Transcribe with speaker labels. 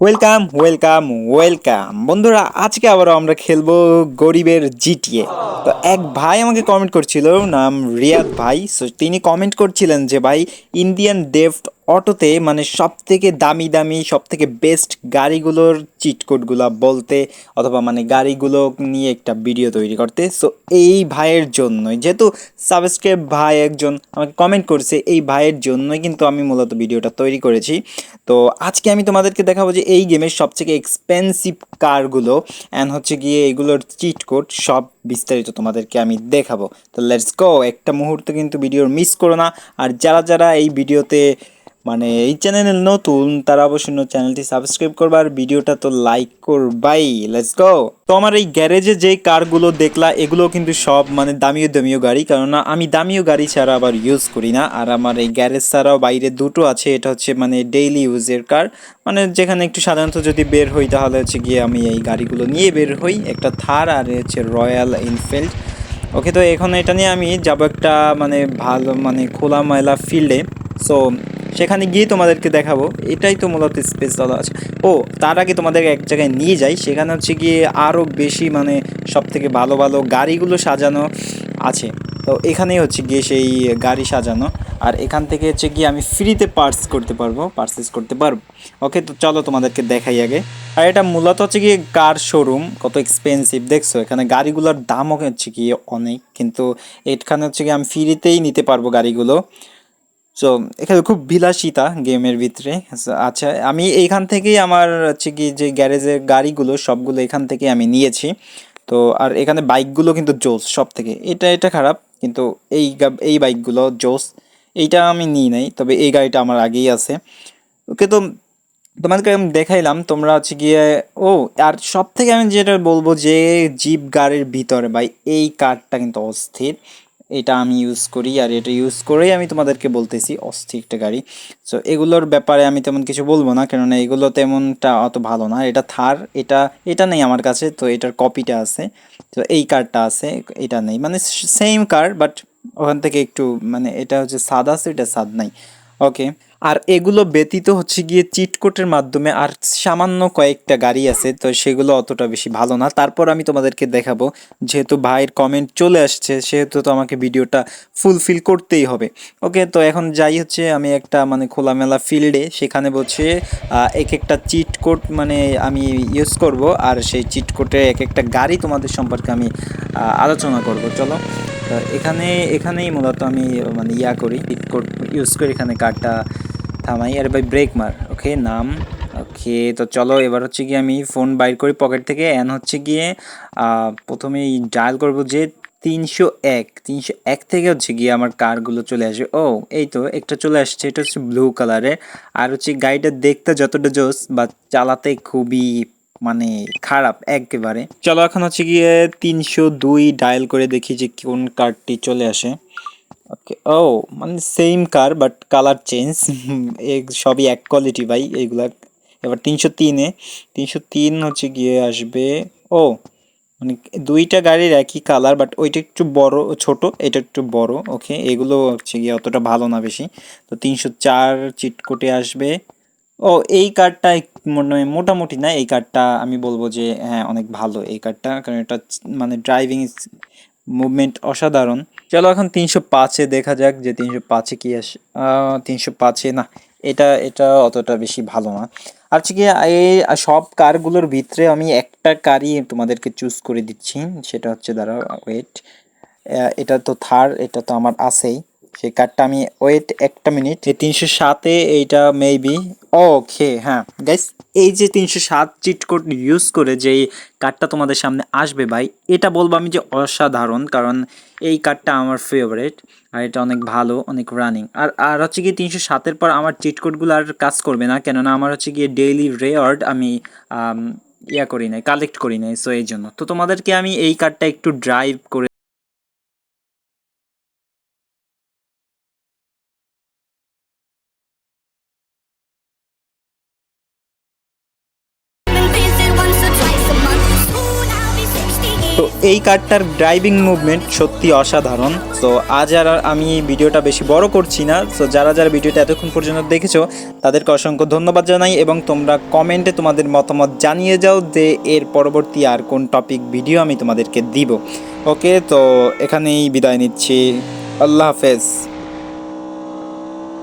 Speaker 1: Welcome welcome welcome বন্ধুরা, আজকে আবারও আমরা খেলব গরিবের জিটিএ। তো এক ভাই আমাকে কমেন্ট করছিল, নাম রিয়াদ ভাই। সো তিনি কমেন্ট করছিলেন যে, ভাই ইন্ডিয়ান ডেফট অটোতে মানে সব থেকে দামি দামি সব থেকে বেস্ট গাড়িগুলোর চিটকোডগুলো বলতে অথবা মানে গাড়িগুলো নিয়ে একটা ভিডিও তৈরি করতে। সো এই ভাইয়ের জন্যই, যেহেতু সাবস্ক্রাইব ভাই একজন আমাকে কমেন্ট করছে, এই ভাইয়ের জন্যই কিন্তু আমি মূলত ভিডিওটা তৈরি করেছি। তো, আজকে আমি তোমাদেরকে দেখাবো যে এই গেমের সব থেকে এক্সপেন্সিভ কারগুলো অ্যান্ড হচ্ছে গিয়ে এগুলোর চিট কোড সব বিস্তারিত তোমাদেরকে আমি দেখাবো। তো লেটস গো একটা মুহূর্ত কিন্তু ভিডিওর মিস করো না। আর যারা যারা এই ভিডিওতে মানে এই চ্যানেলে নতুন, তারা অবশ্যই চ্যানেলটি সাবস্ক্রাইব করবা আর ভিডিওটা তো লাইক করবাই। লেটস গো তো আমার এই গ্যারেজে যে কারগুলো দেখলা এগুলো কিন্তু সব মানে দামিও দামিও গাড়ি। কেননা আমি দামিও গাড়ি ছাড়া আবার ইউজ করি না। আর আমার এই গ্যারেজ ছাড়াও বাইরে দুটো আছে, এটা হচ্ছে মানে ডেইলি ইউজের কার মানে যেখানে একটু সাধারণত যদি বের হই, তাহলে হচ্ছে গিয়ে আমি এই গাড়িগুলো নিয়ে বের হই। একটা থার আর হচ্ছে রয়্যাল এনফিল্ড ওকে তো এখন এটা নিয়ে আমি যাব একটা মানে ভালো মানে খোলা ময়লা ফিল্ডে সো সেখানে গিয়ে তোমাদেরকে দেখাবো। এটাই তো মূলত স্পেস দেওয়া আছে। ও, তার আগে তোমাদের এক জায়গায় নিয়ে যাই। সেখানে হচ্ছে গিয়ে আরও বেশি মানে সব থেকে ভালো ভালো গাড়িগুলো সাজানো আছে। তো এখানেই হচ্ছে গিয়ে সেই গাড়ি সাজানো। আর এখান থেকে হচ্ছে গিয়ে আমি ফ্রিতে পার্স করতে পারব পার্সেস করতে পারব। ওকে তো চলো তোমাদেরকে দেখাই আগে। আর এটা মূলত হচ্ছে গিয়ে কার শোরুম কত এক্সপেন্সিভ দেখছ, এখানে গাড়িগুলোর দামও হচ্ছে গিয়ে অনেক। কিন্তু এখানে হচ্ছে গিয়ে আমি ফ্রিতেই নিতে পারব গাড়িগুলো। সো এখানে খুব বিলাসিতা গেমের ভিতরে। আচ্ছা আমি এইখান থেকেই আমার হচ্ছে কি যে গ্যারেজের গাড়িগুলো, সবগুলো এখান থেকে আমি নিয়েছি। তো, আর এখানে বাইকগুলো কিন্তু জোস সব থেকে এটা এটা খারাপ, কিন্তু এই এই বাইকগুলো জোস। এইটা আমি নিই নাই, তবে এই গাড়িটা আমার আগেই আছে। ওকে, তো তোমাদেরকে আমি দেখাইলাম, তোমরা হচ্ছে গিয়ে, ও, আর সব থেকে আমি যেটা বলব যে, জিপ গাড়ির ভিতরে ভাই, এই কারটা কিন্তু অস্থির। এটা আমি ইউজ করি আর এটা ইউজ করেই আমি তোমাদেরকে বলতেছি অস্থির একটা গাড়ি। সো এগুলোর ব্যাপারে আমি তেমন কিছু বলব না, কেননা এগুলো তেমনটা অত ভালো না। এটা থার, এটা এটা নেই আমার কাছে, তো এটার কপিটা আছে। তো এই কারটা আছে, এটা নেই। মানে সেম কার বাট ওখান থেকে একটু মানে এটা হচ্ছে সাদ আছে এটা সাদ নাই। ওকে আর এগুলো ব্যতীত হচ্ছে গিয়ে চিটকোটের মাধ্যমে আর সামান্য কয়েকটা গাড়ি আছে, তো সেগুলো অতটা বেশি ভালো না। তারপর আমি তোমাদেরকে দেখাবো, যেহেতু ভাইয়ের কমেন্ট চলে আসছে, সেহেতু তো আমাকে ভিডিওটা ফুলফিল করতেই হবে। ওকে তো এখন যাই হচ্ছে, আমি একটা মানে খোলামেলা ফিল্ডে সেখানে বলছে এক একটা চিটকোট মানে আমি ইউজ করব, আর সেই চিটকোটে এক একটা গাড়ি তোমাদের সম্পর্কে আমি আলোচনা করব। চলো এখানে, এখানেই মূলত আমি মানে ইয়া করি, চিটকোট ইউজ করি এখানে কার্ডটা থামাই আর ভাই ব্রেক মার। ওকে নাম। ওকে তো চলো এবার হচ্ছে গিয়ে আমি ফোন বাইর করি পকেট থেকে। অ্যান হচ্ছে গিয়ে আহ, প্রথমেই ডায়াল করব যে তিনশো এক। তিনশো এক থেকে হচ্ছে গিয়ে আমার কারগুলো চলে আসবে। ও এই তো একটা চলে আসছে। এটা হচ্ছে ব্লু কালারের আর হচ্ছে গাড়িটা দেখতে যতটা জোস বা চালাতে খুবই মানে খারাপ একেবারে। চলো এখন হচ্ছে গিয়ে তিনশো দুই ডায়াল করে দেখি যে কোন কারটি চলে আসে। ওকে ও মানে same car but colour change সবই এক কোয়ালিটি ভাই, এইগুলা। এবার তিনশো তিনে তিনশো তিন হচ্ছে গিয়ে আসবে, ও মানে দুইটা গাড়ির একই কালার বাট ওইটা একটু বড়, ছোট, এটা একটু বড় ওকে এগুলো হচ্ছে গিয়ে অতটা ভালো না বেশি। তো তিনশো চার চিটকোটে আসবে। ও, এই কার্ডটা মনে মোটামুটি না, এই কার্ডটা আমি বলব যে হ্যাঁ অনেক ভালো এই কার্ডটা কারণ এটা মানে ড্রাইভিং মুভমেন্ট অসাধারণ। চলো এখন তিনশো পাঁচে দেখা যাক যে তিনশো পাঁচে কি আসে তিনশো পাঁচে না, এটা এটা অতটা বেশি ভালো না। আর কি এই সব কারগুলোর ভিতরে আমি একটা কারই তোমাদেরকে চুজ করে দিচ্ছি, সেটা হচ্ছে দ্বারা ওয়েট এটা তো থার এটা তো আমার আছেই। সেই কার্ডটা আমি ওয়েট একটা মিনিট তিনশো সাতে এইটা মেবি ওকে হ্যাঁ। গাইস এই যে তিনশো সাত চিট কোড ইউজ করে যেই কার্ডটা তোমাদের সামনে আসবে ভাই এটা বলব আমি যে অসাধারণ কারণ এই কার্ডটা আমার ফেভারিট আর এটা অনেক ভালো অনেক রানিং আর আর হচ্ছে গিয়ে তিনশো সাতের পর আমার চিট কোডগুলো আর কাজ করবে না কেননা আমার হচ্ছে গিয়ে ডেইলি রেয়ার্ড আমি আম, ইয়া করি নাই কালেক্ট করি নাই সো এই জন্য। তো তোমাদেরকে আমি এই কার্ডটা একটু ড্রাইভ করে এই কারটার ড্রাইভিং মুভমেন্ট সত্যি অসাধারণ। তো আজ আর আমি ভিডিওটা বেশি বড় করছি না। তো যারা যারা ভিডিওটা এতক্ষণ পর্যন্ত দেখেছ, তাদেরকে অসংখ্য ধন্যবাদ জানাই এবং তোমরা কমেন্টে তোমাদের মতামত জানিয়ে যাও যে এর পরবর্তী আর কোন টপিক ভিডিও আমি তোমাদেরকে দিব। ওকে তো এখানেই বিদায় নিচ্ছি। আল্লাহ হাফেজ।